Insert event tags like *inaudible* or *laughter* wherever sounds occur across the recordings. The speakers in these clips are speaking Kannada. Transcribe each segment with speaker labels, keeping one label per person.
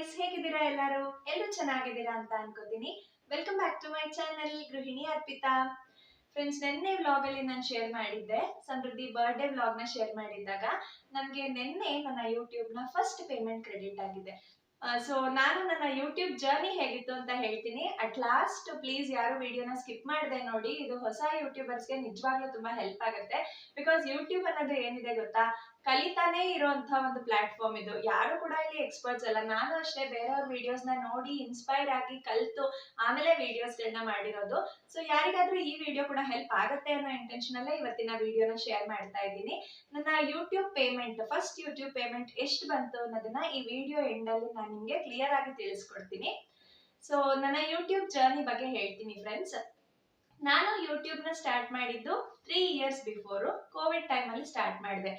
Speaker 1: ಗೈಸ್ ಹೇಗಿದ್ದೀರಾ ಎಲ್ಲರೂ? ಎಲ್ಲರೂ ಚೆನ್ನಾಗಿದ್ದೀರಾ ಅಂತ ಅನ್ಕೋತೀನಿ. Welcome back to my channel ಗೃಹಿಣಿ ಅರ್ಪಿತಾ. ಫ್ರೆಂಡ್ಸ್ ನಿನ್ನೆ ವ್ಲಾಗ್ ಅಲ್ಲಿ ನಾನು ಶೇರ್ ಮಾಡಿದ್ದೆ. ಸಮೃದ್ಧಿ ಬರ್ಡೇ ವ್ಲಾಗ್ನ ಶೇರ್ ಮಾಡಿದ್ದಾಗ ನನಗೆ ನಿನ್ನೆ ನನ್ನ ಯೂಟ್ಯೂಬ್ನ ಫಸ್ಟ್ ಪೇಮೆಂಟ್ ಕ್ರೆಡಿಟ್ ಆಗಿದೆ. ಸೊ ನಾನು ನನ್ನ ಯೂಟ್ಯೂಬ್ ಜರ್ನಿ ಹೇಗಿತ್ತು ಅಂತ ಹೇಳ್ತೀನಿ. ಅಟ್ ಲಾಸ್ಟ್ ಪ್ಲೀಸ್ ಯಾರು ವಿಡಿಯೋನ ಸ್ಕಿಪ್ ಮಾಡದೆ ನೋಡಿ, ಇದು ಹೊಸ ಯೂಟ್ಯೂಬರ್ಸ್ಗೆ ನಿಜವಾಗ್ಲೂ ತುಂಬಾ ಹೆಲ್ಪ್ ಆಗುತ್ತೆ. ಬಿಕಾಸ್ ಯೂಟ್ಯೂಬ್ ಅನ್ನೋದು ಏನಿದೆ ಗೊತ್ತಾ? ಕಲಿತಾನೇ ಇರುವಂತಹ ಒಂದು ಪ್ಲಾಟ್ಫಾರ್ಮ್ ಇದು. ಯಾರು ಕೂಡ ಇಲ್ಲಿ ಎಕ್ಸ್ಪರ್ಟ್ಸ್ ಅಲ್ಲ. ನಾನು ಅಷ್ಟೇ ಬೇರೆಯವ್ರ ವಿಡಿಯೋಸ್ನ ನೋಡಿ ಇನ್ಸ್ಪೈರ್ ಆಗಿ ಕಲಿತು ಆಮೇಲೆ ವಿಡಿಯೋಸ್ ಗಳನ್ನ ಮಾಡಿರೋದು. ಸೊ ಯಾರಿಗಾದ್ರೂ ಈ ವಿಡಿಯೋ ಕೂಡ ಹೆಲ್ಪ್ ಆಗುತ್ತೆ ಅನ್ನೋ ಇಂಟೆನ್ಷನ್ ಅಲ್ಲೇ ಇವತ್ತಿನ ವಿಡಿಯೋನ ಶೇರ್ ಮಾಡ್ತಾ ಇದ್ದೀನಿ. ನನ್ನ YouTube payment first YouTube payment ಎಷ್ಟು ಬಂತು ಅನ್ನೋದನ್ನ ಈ ವಿಡಿಯೋ ಎಂಡ್ ಅಲ್ಲಿ ನಾನು ನಿಮ್ಗೆ ಕ್ಲಿಯರ್ ಆಗಿ ತಿಳಿಸ್ಕೊಡ್ತೀನಿ. ಸೊ ನನ್ನ ಯೂಟ್ಯೂಬ್ ಜರ್ನಿ ಬಗ್ಗೆ ಹೇಳ್ತೀನಿ ಫ್ರೆಂಡ್ಸ್ ನಾನು ಯೂಟ್ಯೂಬ್ನ ಸ್ಟಾರ್ಟ್ ಮಾಡಿದ್ದು three years before covid time ಅಲ್ಲಿ ಸ್ಟಾರ್ಟ್ ಮಾಡಿದೆ.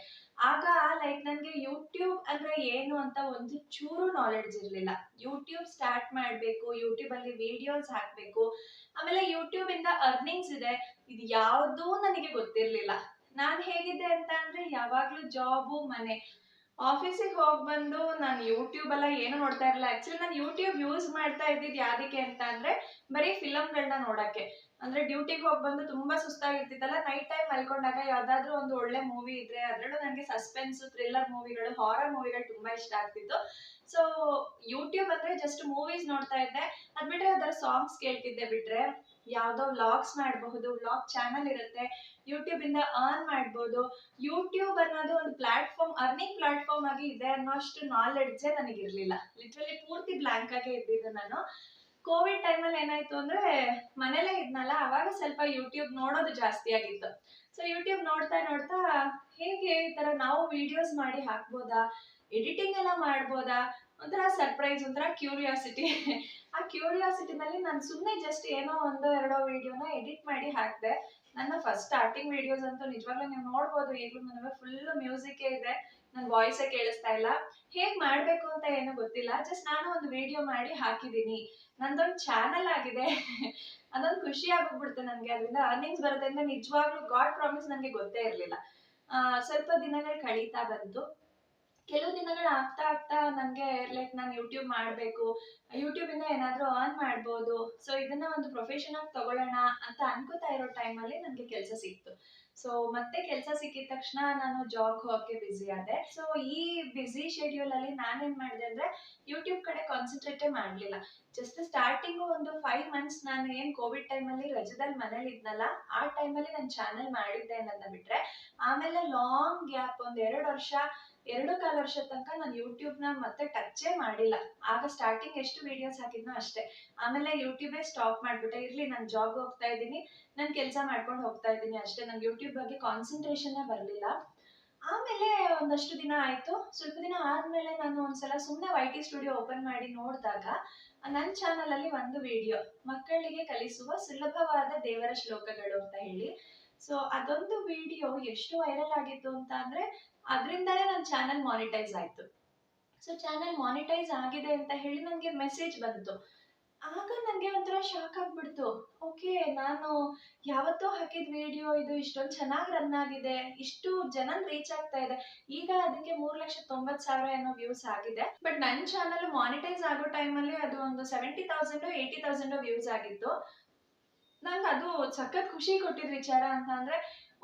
Speaker 1: ಆಗ ಲೈಕ್ ನನಗೆ ಯೂಟ್ಯೂಬ್ ಅಂದ್ರೆ ಏನು ಅಂತ ಒಂದು ಚೂರು ನಾಲೆಡ್ಜ್ ಇರಲಿಲ್ಲ. ಯೂಟ್ಯೂಬ್ ಸ್ಟಾರ್ಟ್ ಮಾಡಬೇಕು ಯೂಟ್ಯೂಬಲ್ಲಿ ವಿಡಿಯೋಸ್ ಹಾಕಬೇಕು, ಆಮೇಲೆ ಯೂಟ್ಯೂಬಿಂದ ಅರ್ನಿಂಗ್ಸ್ ಇದೆ, ಇದು ಯಾವುದೂ ನನಗೆ ಗೊತ್ತಿರಲಿಲ್ಲ. ನಾನು ಹೇಗಿದ್ದೆ ಅಂತ ಅಂದ್ರೆ ಯಾವಾಗ್ಲೂ ಜಾಬು ಮನೆ ಆಫೀಸಿಗೆ ಹೋಗಿ ಬಂದು ನಾನು ಯೂಟ್ಯೂಬ್ ಎಲ್ಲ ಏನು ನೋಡ್ತಾ ಇರಲಿಲ್ಲ. ಆಕ್ಚುಲಿ ನಾನು ಯೂಟ್ಯೂಬ್ ಯೂಸ್ ಮಾಡ್ತಾ ಇದ್ದಿದ್ದು ಯಾವ್ದಕ್ಕೆ ಅಂತ ಅಂದ್ರೆ ಬರೀ ಫಿಲಮ್ಗಳನ್ನ ನೋಡಕ್ಕೆ. ಅಂದ್ರೆ ಡ್ಯೂಟಿಗೆ ಹೋಗಿ ಬಂದು ತುಂಬಾ ಸುಸ್ತಾಗಿರ್ತಿತ್ತಲ್ಲ ನೈಟ್ ಟೈಮ್ ಮಲ್ಕೊಂಡಾಗ ಯಾವ್ದಾದ್ರು ಒಂದು ಒಳ್ಳೆ ಮೂವಿ ಇದ್ರೆ ಅದ್ರಲ್ಲೂ ನನಗೆ ಸಸ್ಪೆನ್ಸ್ ಥ್ರಿಲ್ಲರ್ ಮೂವಿಗಳು ಹಾರರ್ ಮೂವಿಗಳು ತುಂಬಾ ಇಷ್ಟ ಆಗ್ತಿತ್ತು. ಸೊ ಯೂಟ್ಯೂಬ್ ಅಂದ್ರೆ ಜಸ್ಟ್ ಮೂವೀಸ್ ನೋಡ್ತಾ ಇದ್ದೆ. ಅದ್ ಬಿಟ್ರೆ ಅದರ ಸಾಂಗ್ಸ್ ಕೇಳ್ತಿದ್ದೆ ಬಿಟ್ರೆ, ಯಾವ್ದೋ ವ್ಲಾಗ್ಸ್ ಮಾಡಬಹುದು ವ್ಲಾಗ್ ಚಾನಲ್ ಇರುತ್ತೆ ಯೂಟ್ಯೂಬ್ ಇಂದ ಅರ್ನ್ ಮಾಡ್ಬೋದು. ಯೂಟ್ಯೂಬ್ ಅನ್ನೋದು ಒಂದು ಪ್ಲಾಟ್ಫಾರ್ಮ್ ಅರ್ನಿಂಗ್ ಪ್ಲಾಟ್ಫಾರ್ಮ್ ಆಗಿ ಇದೆ ಅನ್ನೋ ಅಷ್ಟು ನಾಲೆಡ್ಜೇ ನನಗಿರ್ಲಿಲ್ಲ. ಲಿಟ್ರಲಿ ಪೂರ್ತಿ ಬ್ಲಾಂಕ್ ಆಗೇ ಇದ್ದಿದ್ದು ನಾನು. ಕೋವಿಡ್ ಟೈಮಲ್ಲಿ ಏನಾಯ್ತು ಅಂದ್ರೆ ಮನೇಲೇ ಇದ್ನಲ್ಲ, ಅವಾಗ ಸ್ವಲ್ಪ ಯೂಟ್ಯೂಬ್ ನೋಡೋದು ಜಾಸ್ತಿ ಆಗಿತ್ತು. ಸೊ ಯೂಟ್ಯೂಬ್ ನೋಡ್ತಾ ನೋಡ್ತಾ ಹೇಗೆ ಈ ತರ ನಾವು ವಿಡಿಯೋಸ್ ಮಾಡಿ ಹಾಕ್ಬೋದಾ ಎಡಿಟಿಂಗ್ ಎಲ್ಲ ಮಾಡ್ಬೋದಾ ಒಂಥರ ಸರ್ಪ್ರೈಸ್ ಒಂಥರ ಕ್ಯೂರಿಯಾಸಿಟಿ ಆ ಕ್ಯೂರಿಯಾಸಿಟಿನಲ್ಲಿ ನಾನು ಸುಮ್ಮನೆ ಜಸ್ಟ್ ಏನೋ ಒಂದೋ ಎರಡೋ ವಿಡಿಯೋನ ಎಡಿಟ್ ಮಾಡಿ ಹಾಕಿದೆ. ನನ್ನ ಫಸ್ಟ್ ಸ್ಟಾರ್ಟಿಂಗ್ ವಿಡಿಯೋಸ್ ಅಂತೂ ನಿಜವಾಗ್ಲೂ ನೀವು ನೋಡ್ಬೋದು, ಈಗಲೂ ನನಗೆ ಫುಲ್ ಮ್ಯೂಸಿಕ್ ಇದೆ. ನನ್ನ ವಾಯ್ಸೇ ಕೇಳಿಸ್ತಾ ಇಲ್ಲ. ಹೇಗ್ ಮಾಡ್ಬೇಕು ಅಂತ ಏನೂ ಗೊತ್ತಿಲ್ಲ. ಜಸ್ಟ್ ನಾನು ಒಂದು ವಿಡಿಯೋ ಮಾಡಿ ಹಾಕಿದ್ದೀನಿ. ನಂದೊಂದು ಚಾನಲ್ ಆಗಿದೆ. *laughs* ಅದೊಂದು ಖುಷಿ ಆಗೋಗ್ಬಿಡ್ತು ನನಗೆ. ಅದರಿಂದ ಅರ್ನಿಂಗ್ಸ್ ಬರೋದ್ರಿಂದ ನಿಜವಾಗ್ಲೂ ಗಾಡ್ ಪ್ರಾಮಿಸ್ ನನಗೆ ಗೊತ್ತೇ ಇರಲಿಲ್ಲ. ಸ್ವಲ್ಪ ದಿನಗಳು ಕಳೀತಾ ಬಂತು. ಕೆಲವು ದಿನಗಳು ಆಗ್ತಾ ಆಗ್ತಾ ನನಗೆ ಲೈಕ್ ನಾನು ಯೂಟ್ಯೂಬ್ ಮಾಡಬೇಕು. ಯೂಟ್ಯೂಬಿಂದ ಏನಾದರೂ ಅರ್ನ್ ಮಾಡ್ಬೋದು. ಸೊ ಇದನ್ನ ಒಂದು ಪ್ರೊಫೆಷನ್ ಆಗಿ ತಗೊಳ್ಳೋಣ ಅಂತ ಅನ್ಕೋತಾ ಇರೋ ಟೈಮಲ್ಲಿ ನನಗೆ ಕೆಲಸ ಸಿಕ್ತು. ಸೊ ಮತ್ತೆ ಕೆಲಸ ಸಿಕ್ಕಿದ ತಕ್ಷಣ ನಾನು ಜಾಬ್ ಹೋಗಕ್ಕೆ ಬ್ಯುಸಿ ಆದೆ. ಸೊ ಈ ಬ್ಯುಸಿ ಶೆಡ್ಯೂಲ್ ಅಲ್ಲಿ ನಾನೇನ್ ಮಾಡಿದೆ ಅಂದ್ರೆ ಯೂಟ್ಯೂಬ್ ಕಡೆ ಕಾನ್ಸಂಟ್ರೇಟೇ ಮಾಡ್ಲಿಲ್ಲ. ಜಸ್ಟ್ ಸ್ಟಾರ್ಟಿಂಗು ಒಂದು ಫೈವ್ ಮಂತ್ಸ್ ನಾನು ಏನ್ ಕೋವಿಡ್ ಟೈಮಲ್ಲಿ ರಜದಲ್ಲಿ ಮನೇಲಿ ಇದ್ನಲ್ಲ, ಆ ಟೈಮಲ್ಲಿ ನಾನು ಚಾನೆಲ್ ಮಾಡಿದ್ದೆ ಅನ್ನೋದನ್ನ ಬಿಟ್ರೆ, ಆಮೇಲೆ ಲಾಂಗ್ ಗ್ಯಾಪ್ ಒಂದ್ ಎರಡು ವರ್ಷ ಎರಡು ಕಾಲ ವರ್ಷ ತನಕ ನಾನು ಯೂಟ್ಯೂಬ್ನ ಮತ್ತೆ ಟಚ್ಚೇ ಮಾಡಿಲ್ಲ. ಆಗ ಸ್ಟಾರ್ಟಿಂಗ್ ಎಷ್ಟು ವಿಡಿಯೋಸ್ ಹಾಕಿದ್ನೋ ಅಷ್ಟೇ. ಆಮೇಲೆ ಯೂಟ್ಯೂಬೇ ಸ್ಟಾಪ್ ಮಾಡ್ಬಿಟ್ಟೆ. ಇರ್ಲಿ, ನಾನು ಜಾಬ್ ಹೋಗ್ತಾ ಇದ್ದೀನಿ. ನಾನು ಕೆಲಸ ಮಾಡ್ಕೊಂಡು ಹೋಗ್ತಾ ಇದ್ದೀನಿ ಅಷ್ಟೇ. ನಂಗೆ ಯೂಟ್ಯೂಬ್ ಬಗ್ಗೆ ಕಾನ್ಸಂಟ್ರೇಷನ್ನೇ ಬರಲಿಲ್ಲ. ಆಮೇಲೆ ಒಂದಷ್ಟು ದಿನ ಆಯ್ತು. ಸ್ವಲ್ಪ ದಿನ ಆದ್ಮೇಲೆ ನಾನು ಒಂದ್ಸಲ ಸುಮ್ಮನೆ ವೈ ಟಿ ಸ್ಟುಡಿಯೋ ಓಪನ್ ಮಾಡಿ ನೋಡಿದಾಗ ನನ್ನ ಚಾನಲ್ ಅಲ್ಲಿ ಒಂದು ವಿಡಿಯೋ ಮಕ್ಕಳಿಗೆ ಕಲಿಸುವ ಸುಲಭವಾದ ದೇವರ ಶ್ಲೋಕಗಳು ಅಂತ ಹೇಳಿ. ಸೊ ಅದೊಂದು ವಿಡಿಯೋ ಎಷ್ಟು ವೈರಲ್ ಆಗಿತ್ತು ಅಂತ ಅಂದ್ರೆ ಅದರಿಂದನೇ ನನ್ನ ಚಾನಲ್ ಮಾನಿಟೈಸ್ ಆಯ್ತು. ಸೊ ಚಾನಲ್ ಮಾನಿಟೈಸ್ ಆಗಿದೆ ಅಂತ ಹೇಳಿ ನನಗೆ ಮೆಸೇಜ್ ಬಂತು. ಆಗ ನನಗೆ ಒಂಥರ ಶಾಕ್ ಆಗ್ಬಿಡ್ತು. ಓಕೆ ನಾನು ಯಾವತ್ತೋ ಹಾಕಿದ ವಿಡಿಯೋ ಇದು ಇಷ್ಟೊಂದು ಚೆನ್ನಾಗಿ ರನ್ ಆಗಿದೆ, ಇಷ್ಟು ಜನ ರೀಚ್ ಆಗ್ತಾ ಇದೆ. ಈಗ ಅದಕ್ಕೆ ಮೂರು ಲಕ್ಷ ತೊಂಬತ್ ಸಾವಿರ ಏನೋ ವ್ಯೂಸ್ ಆಗಿದೆ. ಬಟ್ ನನ್ನ ಚಾನಲ್ ಮಾನಿಟೈಸ್ ಆಗೋ ಟೈಮಲ್ಲಿ ಅದು ಒಂದು seventy thousand eighty thousand views ಆಗಿತ್ತು. ನಂಗೆ ಅದು ಸಖತ್ ಖುಷಿ ಕೊಟ್ಟಿದ್ ವಿಚಾರ ಅಂತ ಅಂದರೆ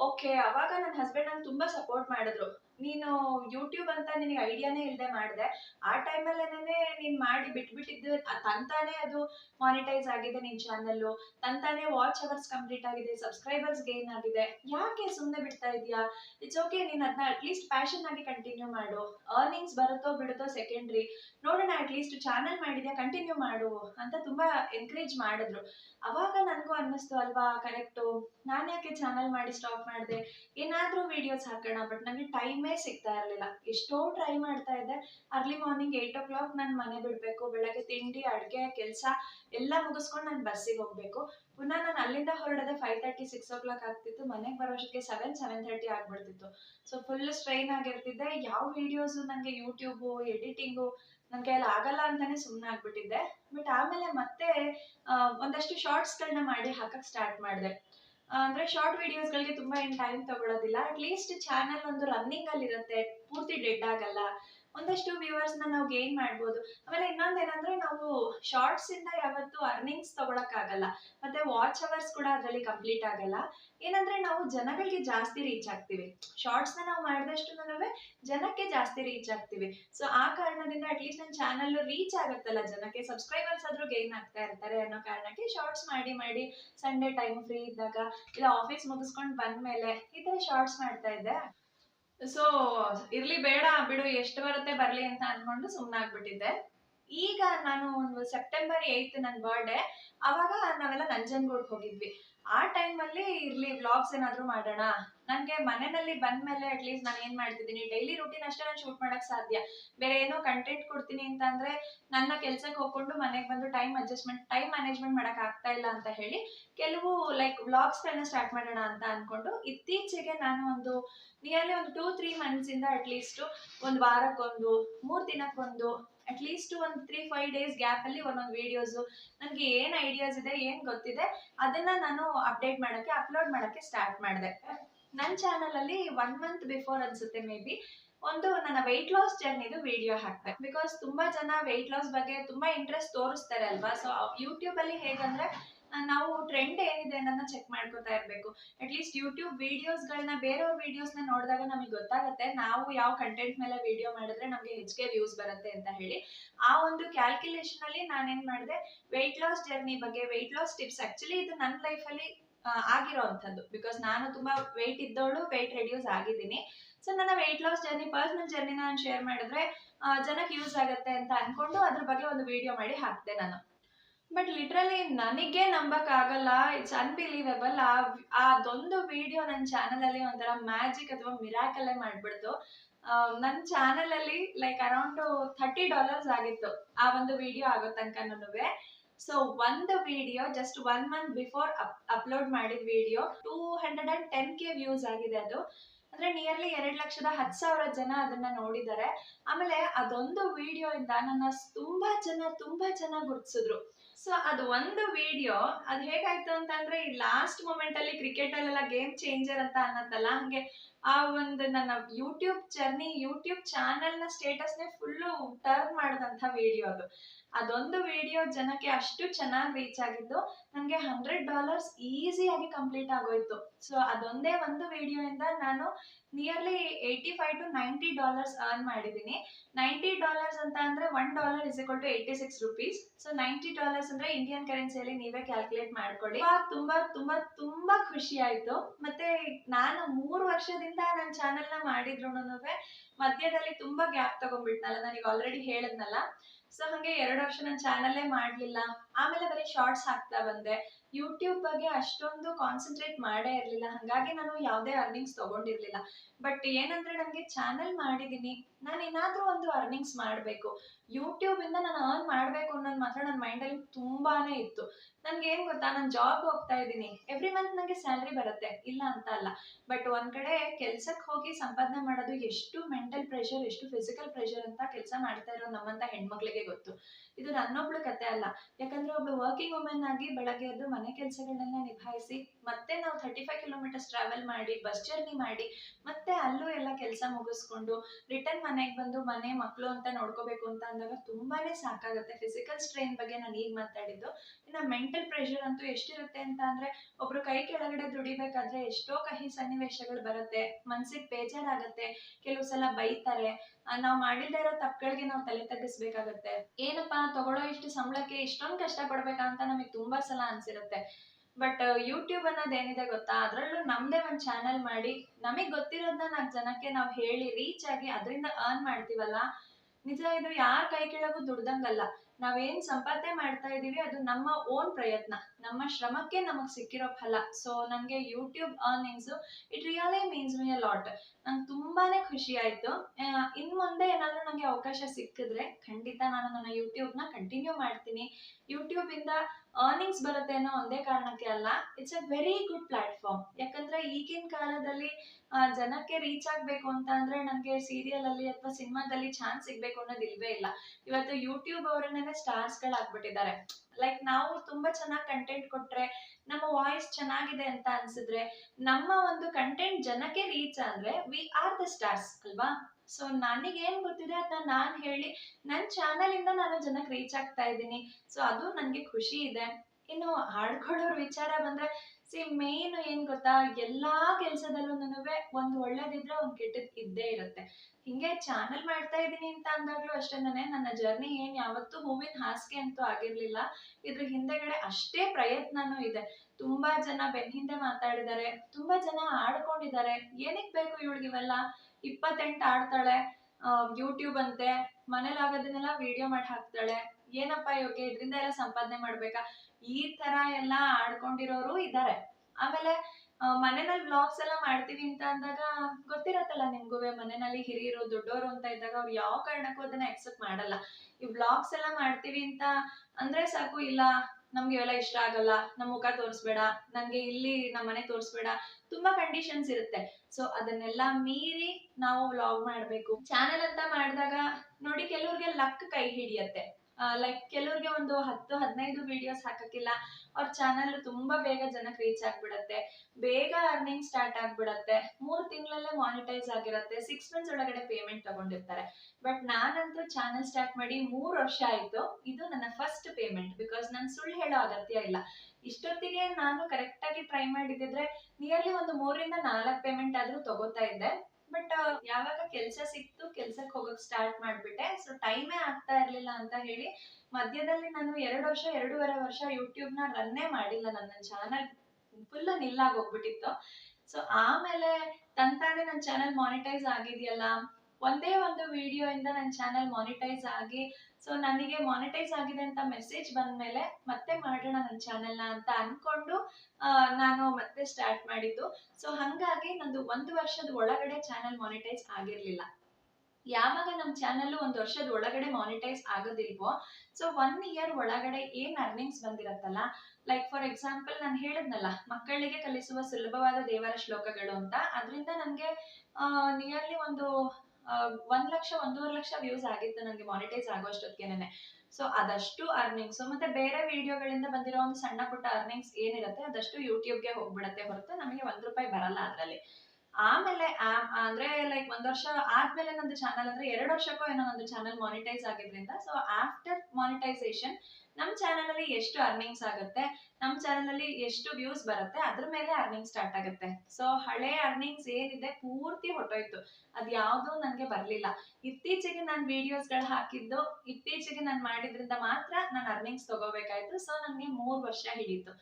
Speaker 1: ಓಕೆ ಅವಾಗ ನನ್ನ ಹಸ್ಬೆಂಡ್ ನಂಗೆ ತುಂಬಾ ಸಪೋರ್ಟ್ ಮಾಡಿದ್ರು. ನೀನು ಯೂಟ್ಯೂಬ್ ಅಂತ ನಿನಗೆ ಐಡಿಯಾನೇ ಇಲ್ಲದೆ ಮಾಡಿದೆ. ಆ ಟೈಮಲ್ಲೇನೆ ನೀನ್ ಮಾಡಿ ಬಿಟ್ಬಿಟ್ಟಿದ್ದು. ತಂತಾನೆ ಅದು ಮಾನಿಟೈಸ್ ಆಗಿದೆ ನಿನ್ ಚಾನಲ್ಲು ತಂತಾನೆ ವಾಚ್ ಅವರ್ಸ್ ಕಂಪ್ಲೀಟ್ ಆಗಿದೆ ಸಬ್ಸ್ಕ್ರೈಬರ್ಸ್ ಗೇನ್ ಆಗಿದೆ. ಯಾಕೆ ಸುಮ್ಮನೆ ಬಿಡ್ತಾ ಇದೀಯಾ ಇಟ್ಸ್ ಓಕೆ ನೀನ್ ಅದನ್ನ ಅಟ್ಲೀಸ್ಟ್ ಪ್ಯಾಷನ್ ಆಗಿ ಕಂಟಿನ್ಯೂ ಮಾಡು. ಅರ್ನಿಂಗ್ಸ್ ಬರುತ್ತೋ ಬಿಡುತ್ತೋ ಸೆಕೆಂಡ್ರಿ ನೋಡೋಣ ಅಟ್ಲೀಸ್ಟ್ ಚಾನಲ್ ಮಾಡಿದ್ಯಾ ಕಂಟಿನ್ಯೂ ಮಾಡು ಅಂತ ತುಂಬಾ ಎನ್ಕರೇಜ್ ಮಾಡಿದ್ರು. ಅವಾಗ ನನಗೂ ಅನ್ನಿಸ್ತು ಅಲ್ವಾ? ಕರೆಕ್ಟು ನಾನು ಯಾಕೆ ಚಾನಲ್ ಮಾಡಿ ಸ್ಟಾಪ್ ಮಾಡಿದೆ? ಏನಾದರೂ ವಿಡಿಯೋಸ್ ಹಾಕೋಣ ಬಟ್ ನನಗೆ ಟೈಮೇ ಸಿಗ್ತಾ ಇರಲಿಲ್ಲ. ಎಷ್ಟೋ ಟ್ರೈ ಮಾಡ್ತಾ ಇದ್ದೆ. Early morning eight o'clock ನಾನು ಮನೆ ಬಿಡಬೇಕು. ಬೆಳಗ್ಗೆ ತಿಂಡಿ, ಅಡುಗೆ, ಕೆಲಸ ಎಲ್ಲ ಮುಗಿಸ್ಕೊಂಡು ನಾನು ಬಸ್ಸಿಗೆ ಹೋಗಬೇಕು. ಪುನಃ ನಾನು ಅಲ್ಲಿಂದ ಹೊರಡದೆ five thirty six o'clock ಆಗ್ತಿತ್ತು. ಮನೆಗೆ ಬರೋಷ್ಟಕ್ಕೆ ಸೆವೆನ್ ಸೆವೆನ್ ತರ್ಟಿ ಆಗ್ಬಿಡ್ತಿತ್ತು. ಸೊ ಫುಲ್ ಸ್ಟ್ರೈನ್ ಆಗಿರ್ತಿದ್ದೆ. ಯಾವ ವಿಡಿಯೋಸು ನನಗೆ ಯೂಟ್ಯೂಬು ಎಡಿಟಿಂಗು ನನ್ನ ಕೈಯಲ್ಲಿ ಆಗಲ್ಲ ಅಂತಾನೆ ಸುಮ್ಮನೆ ಆಗ್ಬಿಟ್ಟಿದ್ದೆ. ಬಟ್ ಆಮೇಲೆ ಮತ್ತೆ ಒಂದಷ್ಟು ಶಾರ್ಟ್ಸ್ಗಳನ್ನ ಮಾಡಿ ಹಾಕಕ್ಕೆ ಸ್ಟಾರ್ಟ್ ಮಾಡಿದೆ. ಅಂದ್ರೆ ಶಾರ್ಟ್ ವಿಡಿಯೋಸ್ಗಳಿಗೆ ತುಂಬಾ ಏನು ಟೈಮ್ ತಗೊಳ್ಳೋದಿಲ್ಲ ಅಟ್ ಲೀಸ್ಟ್ ಚಾನಲ್ ಒಂದು ರನ್ನಿಂಗ್ ಅಲ್ಲಿ ಇರುತ್ತೆ ಪೂರ್ತಿ ಡೆಡ್ ಆಗಲ್ಲ. ಒಂದಷ್ಟು ನ ನಾವು ಗೇನ್ ಮಾಡ್ಬೋದು. ಆಮೇಲೆ ಇನ್ನೊಂದೇನಂದ್ರೆ ನಾವು ಶಾರ್ಟ್ಸ್ ಇಂದ ಯಾವತ್ತು ಅರ್ನಿಂಗ್ಸ್ ತಗೊಳಕ್ಕಾಗಲ್ಲ ಮತ್ತೆ ವಾಚ್ ಅವರ್ಸ್ ಕೂಡ ಅದರಲ್ಲಿ ಕಂಪ್ಲೀಟ್ ಆಗಲ್ಲ. ಏನಂದ್ರೆ ನಾವು ಜನಗಳಿಗೆ ಜಾಸ್ತಿ ರೀಚ್ ಆಗ್ತೀವಿ. ಶಾರ್ಟ್ಸ್ನ ನಾವು ಮಾಡಿದಷ್ಟು ಜನಕ್ಕೆ ಜಾಸ್ತಿ ರೀಚ್ ಆಗ್ತೀವಿ. ಸೊ ಆ ಕಾರಣದಿಂದ ಅಟ್ಲೀಸ್ಟ್ ನನ್ನ ಚಾನಲ್ ರೀಚ್ ಆಗುತ್ತಲ್ಲ ಜನಕ್ಕೆ. ಸಬ್ಸ್ಕ್ರೈಬರ್ಸ್ ಆದ್ರೂ ಗೇನ್ ಆಗ್ತಾ ಇರ್ತಾರೆ ಅನ್ನೋ ಕಾರಣಕ್ಕೆ ಶಾರ್ಟ್ಸ್ ಮಾಡಿ ಮಾಡಿ ಸಂಡೇ ಟೈಮ್ ಫ್ರೀ ಇದ್ದಾಗ ಇಲ್ಲ ಆಫೀಸ್ ಮುಗಿಸ್ಕೊಂಡು ಬಂದ್ಮೇಲೆ ಈ ತರ ಶಾರ್ಟ್ಸ್ ಮಾಡ್ತಾ ಇದ್ದೆ. ಸೊ ಇರ್ಲಿ ಬೇಡ ಬಿಡು, ಎಷ್ಟು ಬರುತ್ತೆ ಬರ್ಲಿ ಅಂತ ಅನ್ಕೊಂಡು ಸುಮ್ಮನಾಗ್ಬಿಟ್ಟಿದ್ದೆ ಈಗ ನಾನು ಒಂದು ಸೆಪ್ಟೆಂಬರ್ ಏಯ್ತ್ ನನ್ನ ಬರ್ಡೇ ಅವಾಗ ನಾವೆಲ್ಲ ನಂಜನಗೂಡ್ಗೆ ಹೋಗಿದ್ವಿ. ಆ ಟೈಮಲ್ಲಿ ಇರ್ಲಿ ವ್ಲಾಗ್ಸ್ ಏನಾದರೂ ಮಾಡೋಣ. ನನಗೆ ಮನೆಯಲ್ಲಿ ಬಂದ್ಮೇಲೆ ಅಟ್ಲೀಸ್ಟ್ ನಾನು ಏನ್ ಮಾಡ್ತಿದ್ದೀನಿ ಡೈಲಿ ರೂಟೀನ್ ಅಷ್ಟೇ ನಾನು ಶೂಟ್ ಮಾಡಕ್ ಸಾಧ್ಯ. ಬೇರೆ ಏನೋ ಕಂಟೆಂಟ್ ಕೊಡ್ತೀನಿ ಅಂತ ಅಂದ್ರೆ ನನ್ನ ಕೆಲ್ಸಕ್ಕೆ ಹೋಗ್ಕೊಂಡು ಮನೆಗೆ ಬಂದು ಟೈಮ್ ಅಡ್ಜಸ್ಟ್ಮೆಂಟ್ ಟೈಮ್ ಮ್ಯಾನೇಜ್ಮೆಂಟ್ ಮಾಡಕ್ ಆಗ್ತಾ ಇಲ್ಲ ಅಂತ ಹೇಳಿ ಕೆಲವು ಲೈಕ್ ವ್ಲಾಗ್ಸ್ ಗಳನ್ನ ಸ್ಟಾರ್ಟ್ ಮಾಡೋಣ ಅಂತ ಅನ್ಕೊಂಡು ಇತ್ತೀಚೆಗೆ ನಾನು ಒಂದು ನಿಯರ್ಲಿ ಒಂದು ಟೂ ತ್ರೀ ಮಂತ್ಸ್ ಇಂದ ಅಟ್ಲೀಸ್ಟ್ ಒಂದು ವಾರಕ್ಕೊಂದು, ಮೂರು ದಿನಕ್ಕೊಂದು ಅಟ್ಲೀಸ್ಟ್ ಒಂದು ತ್ರೀ ಫೈವ್ ಡೇಸ್ ಗ್ಯಾಪ್ ಅಲ್ಲಿ ಒಂದೊಂದು ವಿಡಿಯೋಸು ನನಗೆ ಏನು ಐಡಿಯಾಸ್ ಇದೆ, ಏನು ಗೊತ್ತಿದೆ, ಅದನ್ನ ನಾನು ಅಪ್ಡೇಟ್ ಮಾಡೋಕ್ಕೆ ಅಪ್ಲೋಡ್ ಮಾಡೋಕ್ಕೆ ಸ್ಟಾರ್ಟ್ ಮಾಡಿದೆ. ನನ್ನ ಚಾನಲ್ ಅಲ್ಲಿ ಒನ್ ಮಂತ್ ಬಿಫೋರ್ ಅನ್ಸುತ್ತೆ ಮೇ ಬಿ ಒಂದು ನನ್ನ ವೆಯ್ಟ್ ಲಾಸ್ ಜರ್ನಿದು ವಿಡಿಯೋ ಹಾಕ್ತೆ ಬಿಕಾಸ್ ತುಂಬಾ ಜನ ವೆಯ್ಟ್ ಲಾಸ್ ಬಗ್ಗೆ ತುಂಬಾ ಇಂಟ್ರೆಸ್ಟ್ ತೋರಿಸ್ತಾರೆ ಅಲ್ವಾ? ಸೊ ಯೂಟ್ಯೂಬ್ ಅಲ್ಲಿ ಹೇಗಂದ್ರೆ ನಾವು ಟ್ರೆಂಡ್ ಏನಿದೆ ಅನ್ನೋದನ್ನ ಚೆಕ್ ಮಾಡ್ಕೊತಾ ಇರಬೇಕು. ಅಟ್ಲೀಸ್ಟ್ ಯೂಟ್ಯೂಬ್ ವಿಡಿಯೋಸ್ಗಳನ್ನ ಬೇರೆಯವ್ರ ವಿಡಿಯೋಸ್ನ ನೋಡಿದಾಗ ನಮಗೆ ಗೊತ್ತಾಗುತ್ತೆ ನಾವು ಯಾವ ಕಂಟೆಂಟ್ ಮೇಲೆ ವಿಡಿಯೋ ಮಾಡಿದ್ರೆ ನಮಗೆ ಹೆಚ್ಚಿಗೆ ವ್ಯೂಸ್ ಬರುತ್ತೆ ಅಂತ ಹೇಳಿ. ಆ ಒಂದು ಕ್ಯಾಲ್ಕುಲೇಷನ್ ಅಲ್ಲಿ ನಾನೇನ್ ಮಾಡಿದೆ ವೆಯ್ಟ್ ಲಾಸ್ ಜರ್ನಿ ಬಗ್ಗೆ ವೆಯ್ಟ್ ಲಾಸ್ ಟಿಪ್ಸ್ ಆಕ್ಚುಲಿ ಇದು ನನ್ನ ಲೈಫಲ್ಲಿ ಆಗಿರೋವಂಥದ್ದು ಬಿಕಾಸ್ ನಾನು ತುಂಬಾ ವೆಯ್ಟ್ ಇದ್ದವಳು ವೆಯ್ಟ್ ರೆಡ್ಯೂಸ್ ಆಗಿದ್ದೀನಿ. ಸೊ ನನ್ನ ವೆಯ್ಟ್ ಲಾಸ್ ಜರ್ನಿ ಪರ್ಸನಲ್ ಜರ್ನಿನ ನಾನು ಶೇರ್ ಮಾಡಿದ್ರೆ ಜನಕ್ಕೆ ಯೂಸ್ ಆಗುತ್ತೆ ಅಂತ ಅನ್ಕೊಂಡು ಅದ್ರ ಬಗ್ಗೆ ಒಂದು ವಿಡಿಯೋ ಮಾಡಿ ಹಾಕ್ತೆ ನಾನು. ಬಟ್ ಲಿಟ್ರಲಿ ನನಗೆ ನಂಬಕ್ ಆಗಲ್ಲ. ಇಟ್ಸ್ ಅನ್ಬಿಲೀವೇಬಲ್ ಆ ಅದೊಂದು ವಿಡಿಯೋ ನನ್ನ ಚಾನಲ್ ಅಲ್ಲಿ ಒಂಥರ ಮ್ಯಾಜಿಕ್ ಅಥವಾ ಮಿರಾಕಲ್ಲೇ ಮಾಡ್ಬಿಡ್ತು. ನನ್ನ ಚಾನಲ್ ಅಲ್ಲಿ ಲೈಕ್ ಅರೌಂಡ್ ಥರ್ಟಿ ಡಾಲರ್ಸ್ ಆಗಿತ್ತು ಆ ಒಂದು ವಿಡಿಯೋ ಆಗೋ ತನಕನೂ ಸೊ ಒಂದು video just one month before upload ಮಾಡಿದ video two hundred and ten K views ಆಗಿದೆ ಅದು. ಅಂದ್ರೆ ನಿಯರ್ಲಿ ಎರಡ್ ಲಕ್ಷದ ಹತ್ತು ಸಾವಿರ ಜನ ಅದನ್ನ ನೋಡಿದ್ದಾರೆ. ಆಮೇಲೆ ಅದೊಂದು ವಿಡಿಯೋ ಇಂದ ನನ್ನ ತುಂಬಾ ಜನ ತುಂಬಾ ಜನ ಗುರ್ತಿಸಿದ್ರು. ಸೊ ಅದು ಒಂದು ವಿಡಿಯೋ ಅದು ಹೇಗಾಯ್ತು ಅಂತ ಅಂದ್ರೆ ಈ ಲಾಸ್ಟ್ ಮೂಮೆಂಟ್ ಅಲ್ಲಿ ಕ್ರಿಕೆಟ್ ಅಲ್ಲೆಲ್ಲ ಗೇಮ್ ಚೇಂಜರ್ ಅಂತ ಅನ್ನತ್ತಲ್ಲ? ಹಂಗೆ ಆ ಒಂದು ನನ್ನ ಯೂಟ್ಯೂಬ್ ಜರ್ನಿ ಯೂಟ್ಯೂಬ್ ಚಾನೆಲ್ನ ಸ್ಟೇಟಸ್ ನೇ ಫುಲ್ಲು ಟರ್ನ್ ಮಾಡಿದಂತ ವಿಡಿಯೋ ಅದು. ಅದೊಂದು ವಿಡಿಯೋ ಜನಕ್ಕೆ ಅಷ್ಟು ಚೆನ್ನಾಗಿ ರೀಚ್ ಆಗಿದ್ದು, ನನಗೆ ಹಂಡ್ರೆಡ್ ಡಾಲರ್ಸ್ ಈಸಿಯಾಗಿ ಕಂಪ್ಲೀಟ್ ಆಗೋಯ್ತು. ಸೊ ಅದೊಂದೇ ಒಂದು ವಿಡಿಯೋ ಇಂದ ನಾನು nearly eighty five to ninety dollars earn ಮಾಡಿದ್ದೀನಿ. ನೈಂಟಿ ಡಾಲರ್ಸ್ ಅಂತ ಅಂದ್ರೆ one dollar is equal to eighty six rupees so ninety dollars ಅಂದ್ರೆ ಇಂಡಿಯನ್ ಕರೆನ್ಸಿಯಲ್ಲಿ ನೀವೇ ಕ್ಯಾಲ್ಕುಲೇಟ್ ಮಾಡ್ಕೊಳ್ಳಿ. ತುಂಬಾ ತುಂಬಾ ತುಂಬಾ ಖುಷಿ ಆಯ್ತು. ಮತ್ತೆ ನಾನು ಮೂರು ವರ್ಷದಿಂದ ನನ್ನ ನ ಮಾಡಿದ್ರು ಮಧ್ಯದಲ್ಲಿ ತುಂಬಾ ಗ್ಯಾಪ್ ತಗೊಂಡ್ಬಿಟ್ನಲ್ಲ, ನನಗೆ ಆಲ್ರೆಡಿ ಹೇಳದ್ನಲ್ಲ. ಸೊ ಹಂಗೆ ಎರಡು ವರ್ಷ ನನ್ನ ಚಾನಲ್ಲೇ ಮಾಡ್ಲಿಲ್ಲ. ಆಮೇಲೆ ಬರೀ ಶಾರ್ಟ್ಸ್ ಹಾಕ್ತಾ ಬಂದೆ. ಯೂಟ್ಯೂಬ್ ಬಗ್ಗೆ ಅಷ್ಟೊಂದು ಕಾನ್ಸಂಟ್ರೇಟ್ ಮಾಡೇ ಇರಲಿಲ್ಲ. ಹಾಗಾಗಿ ನಾನು ಯಾವುದೇ ಅರ್ನಿಂಗ್ಸ್ ತಗೊಂಡಿರ್ಲಿಲ್ಲ. ಬಟ್ ಏನಂದ್ರೆ ನನಗೆ ಚಾನೆಲ್ ಮಾಡಿದ್ದೀನಿ ನಾನು ಏನಾದರೂ ಒಂದು ಅರ್ನಿಂಗ್ಸ್ ಮಾಡಬೇಕು. ಯೂಟ್ಯೂಬ್ ಇಂದ ನಾನು ಅರ್ನ್ ಮಾಡಬೇಕು ಅನ್ನೋದು ಮಾತ್ರ ನನ್ನ ಮೈಂಡಲ್ಲಿ ತುಂಬಾನೇ ಇತ್ತು. ನನ್ಗೆ ಏನ್ ಗೊತ್ತಾ? ನಾನು ಜಾಬ್ ಹೋಗ್ತಾ ಇದ್ದೀನಿ. ಎವ್ರಿ ಮಂತ್ ನನಗೆ ಸ್ಯಾಲ್ರಿ ಬರುತ್ತೆ. ಇಲ್ಲ ಅಂತ ಅಲ್ಲ. ಬಟ್ ಒಂದ್ ಕಡೆ ಕೆಲ್ಸಕ್ಕೆ ಹೋಗಿ ಸಂಪಾದನೆ ಮಾಡೋದು ಎಷ್ಟು ಮೆಂಟಲ್ ಪ್ರೆಷರ್ ಎಷ್ಟು ಫಿಸಿಕಲ್ ಪ್ರೆಷರ್ ಅಂತ ಕೆಲಸ ಮಾಡ್ತಾ ಇರೋ ನಮ್ಮಂತ ಹೆಣ್ಮಕ್ಳಿಗೆ ಗೊತ್ತು. ಇದು ನನ್ನೊಬ್ಳು ಕತೆ ಅಲ್ಲ. ಯಾಕಂದ್ರೆ ಒಬ್ಳು ವರ್ಕಿಂಗ್ ವುಮೆನ್ ಆಗಿ ಬೆಳಗ್ಗೆ ಎದ್ದು ಮನೆ ಕೆಲಸಗಳನ್ನೆಲ್ಲ ನಿಭಾಯಿಸಿ, ಮತ್ತೆ ನಾವು ಥರ್ಟಿ ಫೈವ್ ಕಿಲೋಮೀಟರ್ಸ್ ಟ್ರಾವೆಲ್ ಮಾಡಿ ಬಸ್ ಜರ್ನಿ ಮಾಡಿ, ಮತ್ತೆ ಅಲ್ಲೂ ಎಲ್ಲ ಕೆಲಸ ಮುಗಿಸ್ಕೊಂಡು ರಿಟರ್ನ್ ಮನೆಗೆ ಬಂದು ಮನೆ ಮಕ್ಕಳು ಅಂತ ನೋಡ್ಕೋಬೇಕು ಅಂತ ಅಂದಾಗ ತುಂಬಾನೇ ಸಾಕಾಗುತ್ತೆ. ಫಿಸಿಕಲ್ ಸ್ಟ್ರೈನ್ ಬಗ್ಗೆ ನಾನು ಈಗ ಮಾತಾಡಿದ್ದು. ಇನ್ನು ಮೆಂಟಲ್ ಪ್ರೆಷರ್ ಅಂತೂ ಎಷ್ಟಿರುತ್ತೆ ಅಂತ ಅಂದ್ರೆ, ಒಬ್ರು ಕೈ ಕೆಳಗಡೆ ದುಡಿಬೇಕಾದ್ರೆ ಎಷ್ಟೋ ಕಹಿ ಸನ್ನಿವೇಶಗಳು ಬರುತ್ತೆ. ಮನ್ಸಿಗೆ ಬೇಜಾರಾಗುತ್ತೆ. ಕೆಲವು ಸಲ ಬೈತಾರೆ. ನಾವು ಮಾಡಿಲ್ದೇ ಇರೋ ತಪ್ಪುಗಳಿಗೆ ನಾವು ತಲೆ ತಗ್ಗಿಸ್ಬೇಕಾಗತ್ತೆ. ಏನಪ್ಪಾ ತಗೊಳ್ಳೋ ಇಷ್ಟು ಸಂಬಳಕ್ಕೆ ಇಷ್ಟೊಂದು ಕಷ್ಟ ಪಡ್ಬೇಕಂತ ನಮಗೆ ತುಂಬಾ ಸಲ ಅನ್ಸಿರುತ್ತೆ. ಬಟ್ ಯೂಟ್ಯೂಬ್ ಅನ್ನೋದು ಏನಿದೆ ಗೊತ್ತಾ? ಅದರಲ್ಲೂ ನಮ್ದೇ ಒಂದು ಚಾನೆಲ್ ಮಾಡಿ ನಮಗೆ ಗೊತ್ತಿರೋದನ್ನ ನಾಲ್ಕು ಜನಕ್ಕೆ ನಾವು ಹೇಳಿ ರೀಚ್ ಆಗಿ ಅದರಿಂದ ಅರ್ನ್ ಮಾಡ್ತೀವಲ್ಲ? ನಿಜ ಇದು ಯಾರ ಕೈ ಕೆಳಗೂ ದುಡ್ದಂಗಲ್ಲ. ನಾವೇನ್ ಸಂಪಾದನೆ ಮಾಡ್ತಾ ಇದೀವಿ, ಅದು ನಮ್ಮ ಓನ್ ಪ್ರಯತ್ನ. ನಮ್ಮ ಶ್ರಮಕ್ಕೆ ನಮಗ್ ಸಿಕ್ಕಿರೋ ಫಲ. ಸೊ ನಂಗೆ YouTube earnings it really means me a lot ನಂಗೆ ತುಂಬಾನೇ ಖುಷಿ ಆಯ್ತು. ಇನ್ ಮುಂದೆ ಏನಾದ್ರೂ ನಂಗೆ ಅವಕಾಶ ಸಿಕ್ಕಿದ್ರೆ ಖಂಡಿತ ನಾನು ನನ್ನ ಯೂಟ್ಯೂಬ್ನ ಕಂಟಿನ್ಯೂ ಮಾಡ್ತೀನಿ. ಯೂಟ್ಯೂಬ್ ಇಂದ ಅರ್ನಿಂಗ್ಸ್ ಬರುತ್ತೆ ಅನ್ನೋ ಒಂದೇ ಕಾರಣಕ್ಕೆ ಅಲ್ಲ it's a very good platform ಯಾಕಂದ್ರೆ ಈಗಿನ ಕಾಲದಲ್ಲಿ ಜನಕ್ಕೆ ರೀಚ್ ಆಗ್ಬೇಕು ಅಂತ ಅಂದ್ರೆ ನನಗೆ ಸೀರಿಯಲ್ ಅಲ್ಲಿ ಅಥವಾ ಸಿನಿಮಾದಲ್ಲಿ ಚಾನ್ಸ್ ಸಿಗ್ಬೇಕು ಅನ್ನೋದು ಇಲ್ವೇ ಇಲ್ಲ. ಇವತ್ತು ಯೂಟ್ಯೂಬ್ ಅವರನ್ನೇ ಸ್ಟಾರ್ಸ್ ಗಳಾಗ್ಬಿಟ್ಟಿದ್ದಾರೆ. ಲೈಕ್ ನಾವು ತುಂಬಾ ಚೆನ್ನಾಗಿ ಕಂಟೆಂಟ್ ಕೊಟ್ರೆ, ನಮ್ಮ ವಾಯ್ಸ್ ಚೆನ್ನಾಗಿದೆ ಅಂತ ಅನ್ಸಿದ್ರೆ, ನಮ್ಮ ಒಂದು ಕಂಟೆಂಟ್ ಜನಕ್ಕೆ ರೀಚ್ ಅಂದ್ರೆ ವಿ ಆರ್ ದ ಸ್ಟಾರ್ಸ್ ಅಲ್ವಾ? ಸೊ ನನಗೇನ್ ಗೊತ್ತಿದೆ ಅದನ್ನ ನಾನ್ ಹೇಳಿ ನನ್ನ ಚಾನಲ್ ಇಂದ ನಾನು ಜನಕ್ಕೆ ರೀಚ್ ಆಗ್ತಾ ಇದ್ದೀನಿ. ಸೊ ಅದು ನನಗೆ ಖುಷಿ ಇದೆ. ಇನ್ನು ಹಾಡ್ಕೊಳ್ಳೋರ್ ವಿಚಾರ ಬಂದ್ರೆ ಸಿ ಮೇನ್ ಏನ್ ಗೊತ್ತಾ? ಎಲ್ಲಾ ಕೆಲ್ಸದಲ್ಲೂ ಒಂದ್ ಒಳ್ಳೇದಿದ್ರೆ ಒಂದ್ ಕೆಟ್ಟದ್ ಇದ್ದೇ ಇರುತ್ತೆ. ಹಿಂಗೆ ಚಾನೆಲ್ ಮಾಡ್ತಾ ಇದ್ದೀನಿ ಅಂತ ಅಂದಾಗ್ಲೂ ಅಷ್ಟೇನೆ ನನ್ನ ಜರ್ನಿ ಏನ್ ಯಾವತ್ತೂ ಹೂವಿನ ಹಾಸಿಗೆ ಅಂತೂ ಆಗಿರ್ಲಿಲ್ಲ. ಇದ್ರ ಹಿಂದೆಗಡೆ ಅಷ್ಟೇ ಪ್ರಯತ್ನನೂ ಇದೆ. ತುಂಬಾ ಜನ ಬೆನ್ ಹಿಂದೆ ಮಾತಾಡಿದ್ದಾರೆ, ತುಂಬಾ ಜನ ಆಡ್ಕೊಂಡಿದ್ದಾರೆ. ಏನಕ್ ಬೇಕು ಇವಳಿಗೆ ಇವೆಲ್ಲ? ಇಪ್ಪತ್ತೆಂಟು ಆಡ್ತಾಳೆ ಯೂಟ್ಯೂಬ್ ಅಂತೆ ಮನೇಲಿ ಆಗೋದನ್ನೆಲ್ಲ ವಿಡಿಯೋ ಮಾಡಿ ಹಾಕ್ತಾಳೆ. ಏನಪ್ಪಾ ಇವಾಗ ಇದರಿಂದ ಎಲ್ಲ ಸಂಪಾದನೆ ಮಾಡ್ಬೇಕಾ? ಈ ತರ ಎಲ್ಲ ಆಡ್ಕೊಂಡಿರೋರು ಇದ್ದಾರೆ ಆಮೇಲೆ ಮನೆಯಲ್ಲಿ ವ್ಲಾಗ್ಸ್ ಎಲ್ಲ ಮಾಡ್ತೀವಿ ಅಂತ ಅಂದಾಗ ಗೊತ್ತಿರತ್ತಲ್ಲ ನಿಮ್ಗುವೆ ಮನೆಯಲ್ಲಿ ಹಿರಿಯರು ದೊಡ್ಡವರು ಅಂತ ಇದ್ದಾಗ ಅವ್ರು ಯಾವ ಕಾರಣಕ್ಕೂ ಅದನ್ನ ಎಕ್ಸೆಪ್ಟ್ ಮಾಡಲ್ಲ. ಈ ಬ್ಲಾಗ್ಸ್ ಎಲ್ಲ ಮಾಡ್ತೀವಿ ಅಂತ ಅಂದ್ರೆ ಸಾಕು, ಇಲ್ಲ ನಮ್ಗೆ ಇವೆಲ್ಲ ಇಷ್ಟ ಆಗಲ್ಲ, ನಮ್ ಮುಖ ತೋರಿಸ್ಬೇಡ, ನಂಗೆ ಇಲ್ಲಿ ನಮ್ಮ ಮನೆ ತೋರಿಸ್ಬೇಡ, ತುಂಬಾ ಕಂಡೀಷನ್ಸ್ ಇರುತ್ತೆ. ಸೊ ಅದನ್ನೆಲ್ಲ ಮೀರಿ ನಾವು ವ್ಲಾಗ್ ಮಾಡ್ಬೇಕು. ಚಾನೆಲ್ ಅಂತ ಮಾಡಿದಾಗ ನೋಡಿ ಕೆಲವ್ರಿಗೆ ಲಕ್ ಕೈ ಹಿಡಿಯತ್ತೆ. ಲೈಕ್ ಕೆಲವ್ರಿಗೆ ಒಂದು ಹತ್ತು, ಹದಿನೈದು ವಿಡಿಯೋಸ್ ಹಾಕಕ್ಕಿಲ್ಲ. ಅವ್ರ ಚಾನಲ್ ತುಂಬಾ ಬೇಗ ಜನಕ್ಕೆ ರೀಚ್ ಆಗ್ಬಿಡತ್ತೆ. ಬೇಗ ಅರ್ನಿಂಗ್ ಸ್ಟಾರ್ಟ್ ಆಗ್ಬಿಡತ್ತೆ. ಮೂರ್ ತಿಂಗಳಲ್ಲೇ ಮಾನಿಟೈಸ್ ಆಗಿರತ್ತೆ. ಸಿಕ್ಸ್ ಮಂತ್ಸ್ ಒಳಗಡೆ ಪೇಮೆಂಟ್ ತಗೊಂಡಿರ್ತಾರೆ. ಬಟ್ ನಾನಂತೂ ಚಾನಲ್ ಸ್ಟಾರ್ಟ್ ಮಾಡಿ ಮೂರ್ ವರ್ಷ ಆಯ್ತು. ಇದು ನನ್ನ ಫಸ್ಟ್ ಪೇಮೆಂಟ್ ಬಿಕಾಸ್ ನಾನು ಸುಳ್ಳು ಹೇಳೋ ಅಗತ್ಯ ಇಲ್ಲ. ಇಷ್ಟೊತ್ತಿಗೆ ನಾನು ಕರೆಕ್ಟ್ ಆಗಿ ಟ್ರೈ ಮಾಡಿದ್ರೆ ನಿಯರ್ಲಿ ಒಂದು ಮೂರರಿಂದ ನಾಲ್ಕು ಪೇಮೆಂಟ್ ಆದ್ರೂ ತಗೋತಾ ಇದ್ದೆ. ಬಟ್ ಯಾವಾಗ ಕೆಲಸ ಸಿಕ್ತು ಕೆಲ್ಸಕ್ಕೆ ಹೋಗಕ್ ಸ್ಟಾರ್ಟ್ ಮಾಡ್ಬಿಟ್ಟೆ. ಸೊ ಟೈಮೇ ಆಗ್ತಾ ಇರ್ಲಿಲ್ಲ ಅಂತ ಹೇಳಿ, ಮಧ್ಯದಲ್ಲಿ ನಾನು ಎರಡು ವರ್ಷ, ಎರಡೂವರೆ ವರ್ಷ ಯೂಟ್ಯೂಬ್ನ ರನ್ನೇ ಮಾಡಿಲ್ಲ. ನನ್ನ ಚಾನಲ್ ಫುಲ್ ನಿಲ್ಲಾಗಿ ಹೋಗ್ಬಿಟ್ಟಿತ್ತು. ಸೊ ಆಮೇಲೆ ತಂತಾನೆ ನನ್ನ ಚಾನಲ್ ಮಾನಿಟೈಸ್ ಆಗಿದೆಯಲ್ಲ, ಒಂದೇ ಒಂದು ವಿಡಿಯೋ ಇಂದ ನನ್ನ ಚಾನಲ್ ಮಾನಿಟೈಸ್ ಆಗಿ ಸೊ ನನಗೆ ಮಾನಿಟೈಸ್ ಆಗಿದೆ ಅಂತ ಮೆಸೇಜ್ ಬಂದ್ಮೇಲೆ ಮತ್ತೆ ಮಾಡೋಣ ನನ್ನ ಚಾನೆಲ್ನ ಅಂತ ಅನ್ಕೊಂಡು ನಾನು ಮತ್ತೆ ಸ್ಟಾರ್ಟ್ ಮಾಡಿದ್ದು. ಸೊ ಹಂಗಾಗಿ ನಂದು ಒಂದು ವರ್ಷದ ಒಳಗಡೆ ಚಾನೆಲ್ ಮಾನಿಟೈಸ್ ಆಗಿರ್ಲಿಲ್ಲ. ಯಾವಾಗ ನಮ್ಮ ಚಾನೆಲ್ ಒಂದು ವರ್ಷದ ಒಳಗಡೆ ಮಾನಿಟೈಸ್ ಆಗೋದಿಲ್ವೋ ಸೊ ಒನ್ ಇಯರ್ ಒಳಗಡೆ ಏನ್ ಅರ್ನಿಂಗ್ಸ್ ಬಂದಿರತ್ತಲ್ಲ ಲೈಕ್ ಫಾರ್ ಎಕ್ಸಾಂಪಲ್ ನಾನು ಹೇಳಿದ್ನಲ್ಲ, ಮಕ್ಕಳಿಗೆ ಕಲಿಸುವ ಸುಲಭವಾದ ದೇವರ ಶ್ಲೋಕಗಳು ಅಂತ, ಅದರಿಂದ ನನಗೆ ನಿಯರ್ಲಿ ಒಂದು ಒಂದ್ ಲಕ್ಷ, ಒಂದೂವರೆ ಲಕ್ಷ ವ್ಯೂಸ್ ಆಗಿತ್ತು ನನಗೆ ಮಾನಿಟೈಸ್ ಆಗೋಷ್ಟೊತ್ತಿಗೆನೆ ಸೊ ಅದಷ್ಟು ಅರ್ನಿಂಗ್ಸ್ ಮತ್ತೆ ಬೇರೆ ವಿಡಿಯೋಗಳಿಂದ ಬಂದಿರೋ ಒಂದು ಸಣ್ಣ ಪುಟ್ಟ ಅರ್ನಿಂಗ್ಸ್ ಏನಿರುತ್ತೆ, ಅದಷ್ಟು ಯೂಟ್ಯೂಬ್ಗೆ ಹೋಗ್ಬಿಡತ್ತೆ ಹೊರತು ನಮಗೆ ಒಂದ್ ರೂಪಾಯಿ ಬರಲ್ಲ ಅದರಲ್ಲಿ. ಆಮೇಲೆ ಅಂದ್ರೆ ಲೈಕ್ ಒಂದ್ ವರ್ಷ ಆದ್ಮೇಲೆ ನಂದು ಚಾನಲ್ ಅಂದ್ರೆ ಎರಡು ವರ್ಷಕ್ಕೂ ಏನೋ ನಂದು ಚಾನಲ್ ಮಾನಿಟೈಸ್ ಆಗಿದ್ರಿಂದ ಸೊ ಆಫ್ಟರ್ ಮಾನಿಟೈಸೇಷನ್ ನಮ್ ಚಾನಲ್ ಅಲ್ಲಿ ಎಷ್ಟು ಅರ್ನಿಂಗ್ಸ್ ಆಗುತ್ತೆ, ನಮ್ ಚಾನಲ್ ಅಲ್ಲಿ ಎಷ್ಟು ವ್ಯೂಸ್ ಬರುತ್ತೆ, ಅದ್ರ ಮೇಲೆ ಅರ್ನಿಂಗ್ ಸ್ಟಾರ್ಟ್ ಆಗುತ್ತೆ. ಸೊ ಹಳೆ ಅರ್ನಿಂಗ್ಸ್ ಏನಿದೆ ಪೂರ್ತಿ ಹೊಟ್ಟೋಯ್ತು ಅದ್ ಯಾವ್ದು ನನ್ಗೆ ಬರ್ಲಿಲ್ಲ. ಇತ್ತೀಚೆಗೆ ನಾನ್ ವಿಡಿಯೋಸ್ಗಳು ಹಾಕಿದ್ದು, ಇತ್ತೀಚೆಗೆ ನಾನ್ ಮಾಡಿದ್ರಿಂದ ಮಾತ್ರ ನಾನು ಅರ್ನಿಂಗ್ಸ್ ತಗೋಬೇಕಾಯ್ತು. ಸೊ ನನ್ಗೆ ಮೂರ್ ವರ್ಷ ಹಿಡೀತು.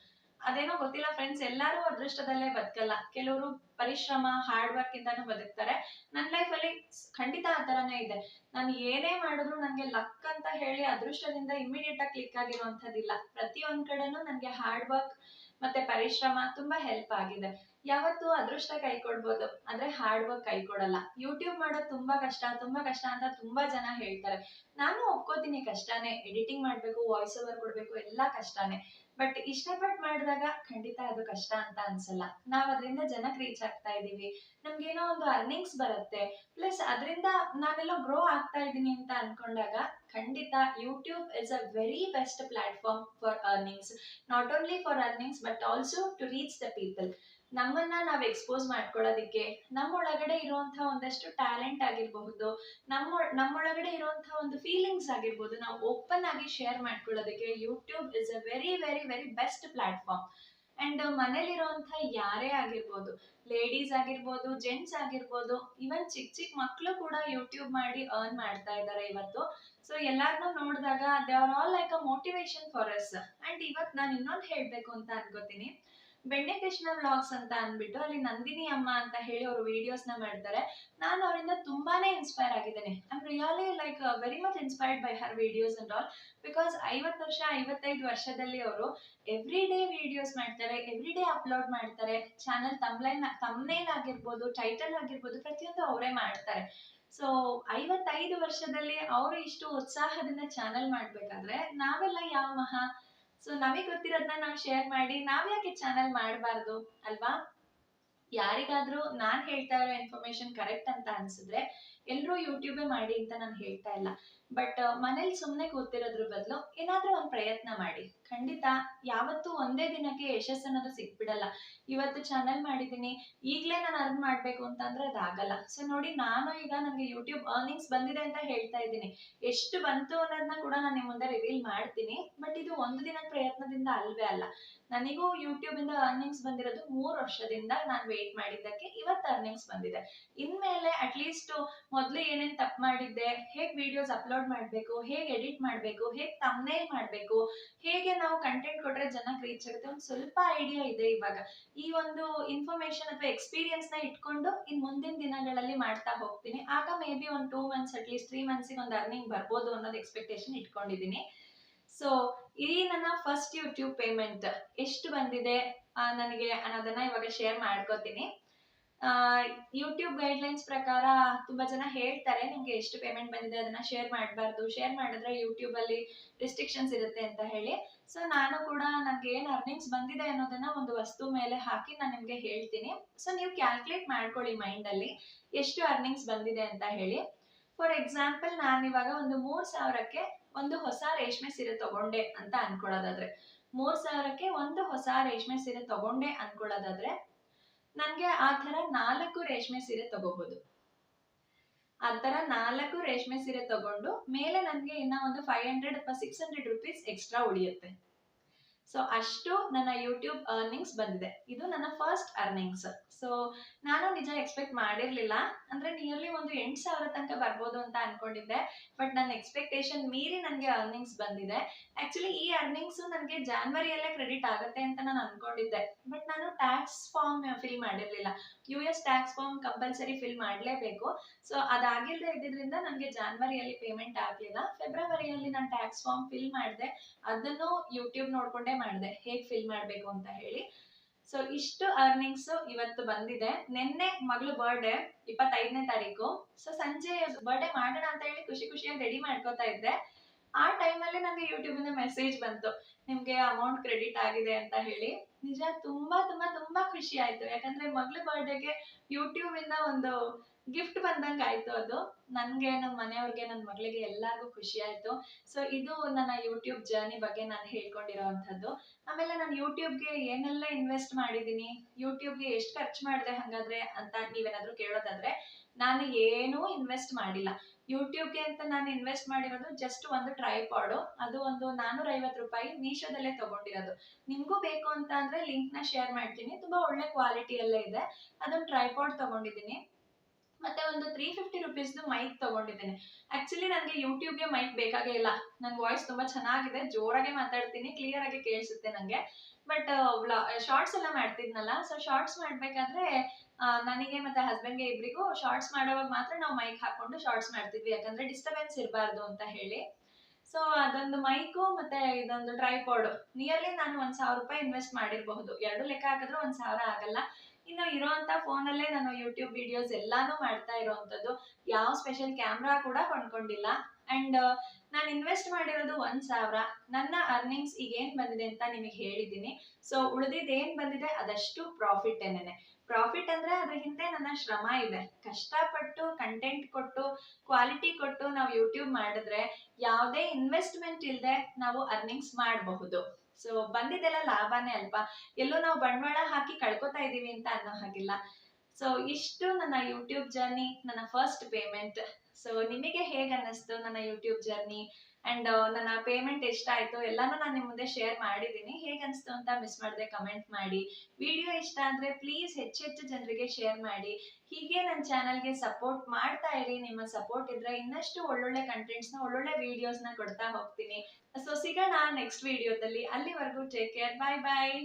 Speaker 1: ಅದೇನೋ ಗೊತ್ತಿಲ್ಲ ಫ್ರೆಂಡ್ಸ್ ಎಲ್ಲರೂ ಅದೃಷ್ಟದಲ್ಲೇ ಬದುಕಲ್ಲ. ಕೆಲವರು ಪರಿಶ್ರಮ ಹಾರ್ಡ್ ವರ್ಕ್ ಇಂದಾನು ಬದುಕ್ತಾರೆ. ನನ್ನ ಲೈಫ್ ಅಲ್ಲಿ ಖಂಡಿತ ಆ ತರಾನೇ ಇದೆ. ನಾನು ಏನೇ ಮಾಡಿದ್ರು ನನಗೆ ಲಕ್ ಅಂತ ಹೇಳಿ ಅದೃಷ್ಟದಿಂದ ಇಮಿಡಿಯೇಟ್ ಆಗಿ ಕ್ಲಿಕ್ ಆಗಿರುವಂತದ್ದಿಲ್ಲ ಪ್ರತಿಯೊಂದ್ ಕಡೆನೂ ನನಗೆ ಹಾರ್ಡ್ ವರ್ಕ್ ಮತ್ತೆ ಪರಿಶ್ರಮ ತುಂಬಾ ಹೆಲ್ಪ್ ಆಗಿದೆ. ಯಾವತ್ತು ಅದೃಷ್ಟ ಕೈ ಕೊಡ್ಬೋದು. ಅಂದ್ರೆ ಹಾರ್ಡ್ ವರ್ಕ್ ಕೈ ಕೊಡಲ್ಲ. ಯೂಟ್ಯೂಬ್ ಮಾಡೋದು ತುಂಬಾ ಕಷ್ಟ ತುಂಬಾ ಕಷ್ಟ ಅಂತ ತುಂಬಾ ಜನ ಹೇಳ್ತಾರೆ. ನಾನು ಒಪ್ಕೋತೀನಿ ಕಷ್ಟನೇ. ಎಡಿಟಿಂಗ್ ಮಾಡ್ಬೇಕು ವಾಯ್ಸ್ ಓವರ್ ಕೊಡ್ಬೇಕು, ಎಲ್ಲಾ ಕಷ್ಟನೇ. ಬಟ್ ಇಷ್ಟಪಟ್ಟು ಮಾಡಿದಾಗ ಖಂಡಿತ ಅದು ಕಷ್ಟ ಅಂತ ಅನ್ಸಲ್ಲ. ನಾವ್ ಅದರಿಂದ ಜನಕ್ಕೆ ರೀಚ್ ಆಗ್ತಾ ಇದೀವಿ. ನಮ್ಗೇನೋ ಒಂದು ಅರ್ನಿಂಗ್ಸ್ ಬರುತ್ತೆ. ಪ್ಲಸ್ ಅದರಿಂದ ನಾವೆಲ್ಲ ಗ್ರೋ ಆಗ್ತಾ ಇದ್ದೀನಿ ಅಂತ ಅನ್ಕೊಂಡಾಗ ಖಂಡಿತ YouTube is a very best platform for earnings not only for earnings but also to reach the people ನಮ್ಮನ್ನ ನಾವ್ ಎಕ್ಸ್ಪೋಸ್ ಮಾಡ್ಕೊಳ್ಳೋದಿಕ್ಕೆ ನಮ್ಮೊಳಗಡೆ ಇರುವಂತಹ ಒಂದಷ್ಟು ಟ್ಯಾಲೆಂಟ್ ಆಗಿರಬಹುದು, ನಮ್ಮ ನಮ್ಮೊಳಗಡೆ ಇರುವಂತಹ ಒಂದು ಫೀಲಿಂಗ್ಸ್ ಆಗಿರ್ಬೋದು ನಾವು ಓಪನ್ ಆಗಿ ಶೇರ್ ಮಾಡ್ಕೊಳ್ಳೋದಕ್ಕೆ YouTube is a very very very best platform and ಮನೇಲಿರುವಂತ ಯಾರೇ ಆಗಿರ್ಬೋದು ಲೇಡೀಸ್ ಆಗಿರ್ಬೋದು ಜೆಂಟ್ಸ್ ಆಗಿರ್ಬೋದು ಇವನ್ ಚಿಕ್ಕ ಚಿಕ್ಕ ಮಕ್ಕಳು ಕೂಡ ಯೂಟ್ಯೂಬ್ ಮಾಡಿ ಅರ್ನ್ ಮಾಡ್ತಾ ಇದ್ದಾರೆ ಇವತ್ತು. ಸೊ ಎಲ್ಲಾರನ್ನೂ ನೋಡಿದಾಗ they are all like a motivation for us and ಇವತ್ ನಾನು ಇನ್ನೊಂದು ಹೇಳ್ಬೇಕು ಅಂತ ಅನ್ಕೋತೀನಿ. ಬೆಣ್ಣೆ ಕೃಷ್ಣ ವ್ಲಾಗ್ಸ್ ಅಂತ ಅಂದ್ಬಿಟ್ಟು ಅಲ್ಲಿ ನಂದಿನಿ ಅಮ್ಮ ಅಂತ ಹೇಳಿ ಅವರು ವಿಡಿಯೋಸ್ನ ಮಾಡ್ತಾರೆ. ನಾನು ಅವರಿಂದ ತುಂಬಾನೇ ಇನ್ಸ್ಪೈರ್ ಆಗಿದ್ದೇನೆ. I'm really like very much inspired by her videos and all because ಐವತ್ತು ವರ್ಷ, ಐವತ್ತೈದು ವರ್ಷದಲ್ಲಿ ಅವರು ಎವ್ರಿ ಡೇ ವಿಡಿಯೋಸ್ ಮಾಡ್ತಾರೆ ಎವ್ರಿ ಡೇ ಅಪ್ಲೋಡ್ ಮಾಡ್ತಾರೆ. ಚಾನಲ್ ತಮ್ಲೈನ್ ತಮ್ನೇಲ್ ಆಗಿರ್ಬೋದು ಟೈಟಲ್ ಆಗಿರ್ಬೋದು, ಪ್ರತಿಯೊಂದು ಅವರೇ ಮಾಡ್ತಾರೆ. ಸೊ ಐವತ್ತೈದು ವರ್ಷದಲ್ಲಿ ಅವರು ಇಷ್ಟು ಉತ್ಸಾಹದಿಂದ ಚಾನಲ್ ಮಾಡ್ಬೇಕಾದ್ರೆ ನಾವೆಲ್ಲ ಯಾವ ಮಹಾ ಸೊ ನಮಗೆ ಗೊತ್ತಿರೋದನ್ನ ನಾವು ಶೇರ್ ಮಾಡಿ, ನಾವ್ ಯಾಕೆ ಚಾನಲ್ ಮಾಡಬಾರ್ದು ಅಲ್ವಾ? ಯಾರಿಗಾದ್ರೂ ನಾನ್ ಹೇಳ್ತಾ ಇರೋ ಇನ್ಫಾರ್ಮೇಶನ್ ಕರೆಕ್ಟ್ ಅಂತ ಅನ್ಸಿದ್ರೆ ಎಲ್ರೂ ಯೂಟ್ಯೂಬೇ ಮಾಡಿ ಅಂತ ನಾನು ಹೇಳ್ತಾ ಇಲ್ಲ. ಬಟ್ ಮನೇಲಿ ಸುಮ್ಮನೆ ಕೂತಿರೋದ್ರ ಬದಲು ಏನಾದರೂ ಒಂದು ಪ್ರಯತ್ನ ಮಾಡಿ. ಖಂಡಿತ ಯಾವತ್ತೂ ಒಂದೇ ದಿನಕ್ಕೆ ಯಶಸ್ಸು ಅನ್ನೋದು ಸಿಕ್ಬಿಡಲ್ಲ. ಇವತ್ತು ಚಾನೆಲ್ ಮಾಡಿದ್ದೀನಿ, ಈಗ್ಲೇ ನಾನು ಅರ್ನ್ ಮಾಡಬೇಕು ಅಂತಂದ್ರೆ ಅದಾಗಲ್ಲ. ಸೊ ನೋಡಿ, ನಾನು ಈಗ ನನಗೆ ಯೂಟ್ಯೂಬ್ ಅರ್ನಿಂಗ್ಸ್ ಬಂದಿದೆ ಅಂತ ಹೇಳ್ತಾ ಇದ್ದೀನಿ. ಎಷ್ಟು ಬಂತು ಅನ್ನೋದನ್ನ ಕೂಡ ನಾನು ನಿಮ್ಮ ಮುಂದೆ ರಿವೀಲ್ ಮಾಡ್ತೀನಿ. ಬಟ್ ಇದು ಒಂದು ದಿನದ ಪ್ರಯತ್ನದಿಂದ ಅಲ್ವೇ ಅಲ್ಲ. ನನಗೂ ಯೂಟ್ಯೂಬ್ ಇಂದ ಅರ್ನಿಂಗ್ಸ್ ಬಂದಿರೋದು ಮೂರು ವರ್ಷದಿಂದ ನಾನು ವೇಟ್ ಮಾಡಿದ್ದಕ್ಕೆ ಇವತ್ತು ಅರ್ನಿಂಗ್ಸ್ ಬಂದಿದೆ. ಇನ್ಮೇಲೆ ಅಟ್ಲೀಸ್ಟ್ ಮೊದಲು ಏನೇನ್ ತಪ್ಪು ಮಾಡಿದ್ದೆ, ಹೇಗೆ ವಿಡಿಯೋಸ್ ಅಪ್ಲೋಡ್ ಮಾಡಬೇಕು, ಹೇಗೆ ಎಡಿಟ್ ಮಾಡಬೇಕು, ಹೇಗೆ ತಮ್ನೇಲ್ ಮಾಡಬೇಕು, ಹೇಗೆ ನಾವು ಕಂಟೆಂಟ್ ಕೊಟ್ರೆ ಜನಕ್ಕೆ ರೀಚ್ ಆಗುತ್ತೆ. ಒಂದು ಸ್ವಲ್ಪ ಐಡಿಯಾ ಇದೆ ಇವಾಗ. ಈ ಒಂದು ಇನ್ಫಾರ್ಮೇಶನ್ ಅಥವಾ ಎಕ್ಸ್ಪೀರಿಯನ್ಸ್ನ ಇಟ್ಕೊಂಡು ಇನ್ ಮುಂದಿನ ದಿನಗಳಲ್ಲಿ ಮಾಡ್ತಾ ಹೋಗ್ತೀನಿ. ಆಗ ಮೇ ಬಿ ಒಂದು two months at least three ಮಂತ್ಸಿಗೆ ಒಂದು ಅರ್ನಿಂಗ್ ಬರ್ಬೋದು ಅನ್ನೋದು ಎಕ್ಸ್ಪೆಕ್ಟೇಷನ್ ಇಟ್ಕೊಂಡಿದ್ದೀನಿ. ಸೊ ಈ ನನ್ನ ಫಸ್ಟ್ ಯೂಟ್ಯೂಬ್ ಪೇಮೆಂಟ್ ಎಷ್ಟು ಬಂದಿದೆ ನನಗೆ ಅನ್ನೋದನ್ನ ಇವಾಗ ಶೇರ್ ಮಾಡ್ಕೋತೀನಿ. ಯೂಟ್ಯೂಬ್ ಗೈಡ್ಲೈನ್ಸ್ ಪ್ರಕಾರ ತುಂಬಾ ಜನ ಹೇಳ್ತಾರೆ, ನಿಮ್ಗೆ ಎಷ್ಟು ಪೇಮೆಂಟ್ ಬಂದಿದೆ? ಅದನ್ನ ಶೇರ್ ಮಾಡಬಾರ್ದು. ಶೇರ್ ಮಾಡಿದ್ರೆ ಯೂಟ್ಯೂಬ್ ಅಲ್ಲಿ ರಿಸ್ಟ್ರಿಕ್ಷನ್ಸ್ ಇರುತ್ತೆ ಅಂತ ಹೇಳಿ. ಸೊ ನಾನು ಕೂಡ ನನಗೆ ಏನು ಅರ್ನಿಂಗ್ಸ್ ಬಂದಿದೆ ಅನ್ನೋದನ್ನ ಒಂದು ವಸ್ತು ಮೇಲೆ ಹಾಕಿ ನಾನು ನಿಮ್ಗೆ ಹೇಳ್ತೀನಿ. ಸೊ ನೀವು ಕ್ಯಾಲ್ಕುಲೇಟ್ ಮಾಡ್ಕೊಳ್ಳಿ ಮೈಂಡ್ ಅಲ್ಲಿ ಎಷ್ಟು ಅರ್ನಿಂಗ್ಸ್ ಬಂದಿದೆ ಅಂತ ಹೇಳಿ. ಫಾರ್ ಎಕ್ಸಾಂಪಲ್ ನಾನು ಇವಾಗ ಒಂದು ಮೂರ್ ಸಾವಿರಕ್ಕೆ ಒಂದು ಹೊಸ ರೇಷ್ಮೆ ಸೀರೆ ತಗೊಂಡೆ ಅಂತ ಅನ್ಕೊಳ್ಳೋದಾದ್ರೆ. ಮೂರ್ ಸಾವಿರಕ್ಕೆ ಒಂದು ಹೊಸ ರೇಷ್ಮೆ ಸೀರೆ ತಗೊಂಡೆ ಅನ್ಕೊಳ್ಳೋದಾದ್ರೆ ನನ್ಗೆ ಆ ತರ ನಾಲ್ಕು ರೇಷ್ಮೆ ಸೀರೆ ತಗೋಬಹುದು ಆ ತರ ನಾಲ್ಕು ರೇಷ್ಮೆ ಸೀರೆ ತಗೊಂಡು ಮೇಲೆ ನನಗೆ ಇನ್ನ ಒಂದು ಫೈವ್ ಹಂಡ್ರೆಡ್ ಅಥವಾ ಸಿಕ್ಸ್ ಹಂಡ್ರೆಡ್ ರುಪೀಸ್ ಎಕ್ಸ್ಟ್ರಾ ಉಳಿಯುತ್ತೆ. ಸೊ ಅಷ್ಟು ನನ್ನ ಯೂಟ್ಯೂಬ್ ಅರ್ನಿಂಗ್ಸ್ ಬಂದಿದೆ. ಇದು ನನ್ನ ಫಸ್ಟ್ ಅರ್ನಿಂಗ್ಸ್ ಸೊ ನಾನು ನಿಜ ಎಕ್ಸ್ಪೆಕ್ಟ್ ಮಾಡಿರ್ಲಿಲ್ಲ. ಅಂದ್ರೆ ನಿಯರ್ಲಿ ಒಂದು ಎಂಟು ಸಾವಿರ ತನಕ ಬರ್ಬೋದು ಅಂತ ಅನ್ಕೊಂಡಿದ್ದೆ. ಬಟ್ ನನ್ನ ಎಕ್ಸ್ಪೆಕ್ಟೇಷನ್ ಮೀರಿ ನನಗೆ ಅರ್ನಿಂಗ್ಸ್ ಬಂದಿದೆ. ಆಕ್ಚುಲಿ ಈ ಅರ್ನಿಂಗ್ಸ್ ನನಗೆ ಜಾನ್ವರಿಯಲ್ಲೇ ಕ್ರೆಡಿಟ್ ಆಗುತ್ತೆ ಅಂತ ನಾನು ಅನ್ಕೊಂಡಿದ್ದೆ. ಬಟ್ ನಾನು tax form fill ಮಾಡಿರ್ಲಿಲ್ಲ. U S tax form compulsory fill ಮಾಡಲೇಬೇಕು. ಸೊ ಅದಾಗಿಲ್ಲದೆ ಇದ್ದಿದ್ರಿಂದ ನನಗೆ ಜಾನ್ವರಿಯಲ್ಲಿ ಪೇಮೆಂಟ್ ಆಗಲಿಲ್ಲ. ಫೆಬ್ರವರಿಯಲ್ಲಿ ನಾನು ಟ್ಯಾಕ್ಸ್ ಫಾರ್ಮ್ ಫಿಲ್ ಮಾಡಿದೆ. ಅದನ್ನು ಯೂಟ್ಯೂಬ್ ನೋಡ್ಕೊಂಡೇ ಮಾಡಿದೆ, ಹೇಗ್ ಫಿಲ್ ಮಾಡಬೇಕು ಅಂತ ಹೇಳಿ. ಸೊ ಇಷ್ಟು ಅರ್ನಿಂಗ್ಸ್ ಇವತ್ತು ಬಂದಿದೆ. ನಿನ್ನೆ ಮಗಳು ಬರ್ಡೇ ಇಪ್ಪತ್ತೈದನೇ ತಾರೀಕು. ಸೊ ಸಂಜೆ ಬರ್ಡೇ ಮಾಡೋಣ ಅಂತ ಹೇಳಿ ಖುಷಿ ಖುಷಿಯಾಗಿ ರೆಡಿ ಮಾಡ್ಕೋತಾ ಇದ್ದೆ. ಆ ಟೈಮಲ್ಲಿ ನನಗೆ ಯೂಟ್ಯೂಬ್ ಇಂದ ಮೆಸೇಜ್ ಬಂತು. ನಿಮ್ಗೆ ಅಮೌಂಟ್ ಕ್ರೆಡಿಟ್ ಆಗಿದೆ ಅಂತ ಹೇಳಿ. ನಿಜ, ತುಂಬಾ ತುಂಬಾ ತುಂಬಾ ಖುಷಿ ಆಯ್ತು. ಯಾಕಂದ್ರೆ ಮಗಳ ಬರ್ಡೇಗೆ ಯೂಟ್ಯೂಬ್ ಇಂದ ಒಂದು ಗಿಫ್ಟ್ ಬಂದಂಗೆ ಆಯ್ತು ಅದು. ನನ್ಗೆ ನಮ್ಮ ಮನೆಯವ್ರಿಗೆ ನನ್ನ ಮಗಳಿಗೆ ಎಲ್ಲಾರ್ಗೂ ಖುಷಿ ಆಯ್ತು ಸೊ ಇದು ನನ್ನ ಯೂಟ್ಯೂಬ್ ಜರ್ನಿ ಬಗ್ಗೆ ನಾನು ಹೇಳ್ಕೊಂಡಿರೋವಂಥದ್ದು ಆಮೇಲೆ ನಾನು ಯೂಟ್ಯೂಬ್ಗೆ ಏನೆಲ್ಲ ಇನ್ವೆಸ್ಟ್ ಮಾಡಿದ್ದೀನಿ? ಯೂಟ್ಯೂಬ್ಗೆ ಎಷ್ಟು ಖರ್ಚು ಮಾಡಿದೆ ಹಂಗಾದ್ರೆ ಅಂತ ನೀವೇನಾದ್ರೂ ಕೇಳೋದಾದ್ರೆ, ನಾನು ಏನೂ ಇನ್ವೆಸ್ಟ್ ಮಾಡಿಲ್ಲ. ಯೂಟ್ಯೂಬ್ಗೆ ಅಂತ ನಾನು ಇನ್ವೆಸ್ಟ್ ಮಾಡಿರೋದು ಜಸ್ಟ್ ಒಂದು ಟ್ರೈಪಾಡು ಅದು ಒಂದು ನಾನೂರ ಐವತ್ತು ರೂಪಾಯಿ ಮೀಶೋದಲ್ಲೇ ತಗೊಂಡಿರೋದು. ನಿಮ್ಗೂ ಬೇಕು ಅಂತ ಅಂದ್ರೆ ಲಿಂಕ್ನ ಶೇರ್ ಮಾಡ್ತೀನಿ. ತುಂಬಾ ಒಳ್ಳೆ ಕ್ವಾಲಿಟಿ ಕ್ವಾಲಿಟಿಯಲ್ಲೇ ಇದೆ. ಅದೊಂದು ಟ್ರೈಪಾಡ್ ತಗೊಂಡಿದ್ದೀನಿ. ಮತ್ತೆ ಒಂದು ತ್ರೀ ಫಿಫ್ಟಿ ರುಪೀಸ್ದು ಮೈಕ್ ತಗೊಂಡಿದ್ದೇನೆ. ಆಕ್ಚುಲಿ ನನಗೆ ಯೂಟ್ಯೂಬ್ಗೆ ಮೈಕ್ ಬೇಕಾಗೇ ಇಲ್ಲ. ನನ್ನ ವಾಯ್ಸ್ ತುಂಬಾ ಚೆನ್ನಾಗಿದೆ. ಜೋರಾಗೆ ಮಾತಾಡ್ತೀನಿ ಕ್ಲಿಯರ್ ಆಗಿ ಕೇಳಿಸುತ್ತೆ ನನಗೆ ಬಟ್ ಶಾರ್ಟ್ಸ್ ಎಲ್ಲ ಮಾಡ್ತಿದ್ನಲ್ಲ ಸೊ ಶಾರ್ಟ್ಸ್ ಮಾಡ್ಬೇಕಾದ್ರೆ ನನಗೆ ಮತ್ತೆ ಹಸ್ಬೆಂಡ್ಗೆ ಇಬ್ಬರಿಗೂ ಶಾರ್ಟ್ಸ್ ಮಾಡೋವಾಗ ಮಾತ್ರ ನಾವು ಮೈಕ್ ಹಾಕೊಂಡು ಶಾರ್ಟ್ಸ್ ಮಾಡ್ತಿದ್ವಿ. ಯಾಕಂದ್ರೆ ಡಿಸ್ಟರ್ಬೆನ್ಸ್ ಇರಬಾರ್ದು ಅಂತ ಹೇಳಿ. ಸೊ ಅದೊಂದು ಮೈಕು ಮತ್ತೆ ಇದೊಂದು ಟ್ರೈಪಾಡ್ ನಿಯರ್ಲಿ ನಾನು ಒಂದ್ ಸಾವಿರ ರೂಪಾಯಿ ಇನ್ವೆಸ್ಟ್ ಮಾಡಿರಬಹುದು. ಎರಡು ಲೆಕ್ಕ ಹಾಕಿದ್ರೆ ಒಂದ್ ಸಾವಿರ ಆಗಲ್ಲ. ಇನ್ನು ಇರೋಂತ ಅಲ್ಲೇ ನಾನು ಯೂಟ್ಯೂಬ್ ವಿಡಿಯೋಸ್ ಎಲ್ಲಾನು ಮಾಡ್ತಾ ಇರೋವಂಥದ್ದು ಯಾವ ಸ್ಪೆಷಲ್ ಕ್ಯಾಮ್ರಾ ಕೂಡ ಕೊಂಡ್ಕೊಂಡಿಲ್ಲ. ಅಂಡ್ ನಾನು ಇನ್ವೆಸ್ಟ್ ಮಾಡಿರೋದು ಒಂದ್ ಸಾವಿರ. ನನ್ನ ಅರ್ನಿಂಗ್ಸ್ ಈಗ ಏನ್ ಬಂದಿದೆ ಅಂತ ನಿಮಗೆ ಹೇಳಿದ್ದೀನಿ. ಸೊ ಉಳಿದಿದ್ದು ಏನ್ ಬಂದಿದೆ ಅದಷ್ಟು ಪ್ರಾಫಿಟ್ ಏನೇನೆ ಪ್ರಾಫಿಟ್ ಅಂದ್ರೆ ಅದ್ರ ಹಿಂದೆ ನನ್ನ ಶ್ರಮ ಇದೆ. ಕಷ್ಟಪಟ್ಟು ಕಂಟೆಂಟ್ ಕೊಟ್ಟು ಕ್ವಾಲಿಟಿ ಕೊಟ್ಟು ನಾವು ಯೂಟ್ಯೂಬ್ ಮಾಡಿದ್ರೆ, ಯಾವುದೇ ಇನ್ವೆಸ್ಟ್ಮೆಂಟ್ ಇಲ್ಲದೆ ನಾವು ಅರ್ನಿಂಗ್ಸ್ ಮಾಡಬಹುದು. ಸೊ ಬಂದಿದ್ದೆಲ್ಲ ಲಾಭನೇ ಅಲ್ವಾ? ಎಲ್ಲೋ ನಾವು ಬಂಡವಾಳ ಹಾಕಿ ಕಳ್ಕೊತಾ ಇದೀವಿ ಅಂತ ಅನ್ನೋ ಹಾಗಿಲ್ಲ. ಸೊ ಇಷ್ಟು ನನ್ನ ಯೂಟ್ಯೂಬ್ ಜರ್ನಿ ನನ್ನ ಫಸ್ಟ್ ಪೇಮೆಂಟ್ ಸೊ ನಿಮಗೆ ಹೇಗೆ ಅನ್ನಿಸ್ತು ನನ್ನ ಯೂಟ್ಯೂಬ್ ಜರ್ನಿ ಅಂಡ್ ನನ್ನ ಪೇಮೆಂಟ್ ಎಷ್ಟಾಯ್ತು ಎಲ್ಲಾನು ನಾನು ನಿಮ್ಮ ಮುಂದೆ ಶೇರ್ ಮಾಡಿದ್ದೀನಿ ಹೇಗೆ ಅನಿಸ್ತು ಅಂತ ಮಿಸ್ ಮಾಡದೆ ಕಮೆಂಟ್ ಮಾಡಿ. ವಿಡಿಯೋ ಇಷ್ಟ ಆದರೆ ಪ್ಲೀಸ್ ಹೆಚ್ಚೆಚ್ಚು ಜನರಿಗೆ ಶೇರ್ ಮಾಡಿ. ಹೀಗೆ ನನ್ನ ಚಾನಲ್ಗೆ ಸಪೋರ್ಟ್ ಮಾಡ್ತಾ ಇರಿ. ನಿಮ್ಮ ಸಪೋರ್ಟ್ ಇದ್ರೆ ಇನ್ನಷ್ಟು ಒಳ್ಳೊಳ್ಳೆ ಕಂಟೆಂಟ್ಸ್ನ ಒಳ್ಳೊಳ್ಳೆ ವಿಡಿಯೋಸ್ನ ಕೊಡ್ತಾ ಹೋಗ್ತೀನಿ. ಸೊ ಸಿಗೋಣ ನೆಕ್ಸ್ಟ್ ವಿಡಿಯೋದಲ್ಲಿ ಅಲ್ಲಿವರೆಗೂ ಟೇಕ್ ಕೇರ್ ಬಾಯ್ ಬಾಯ್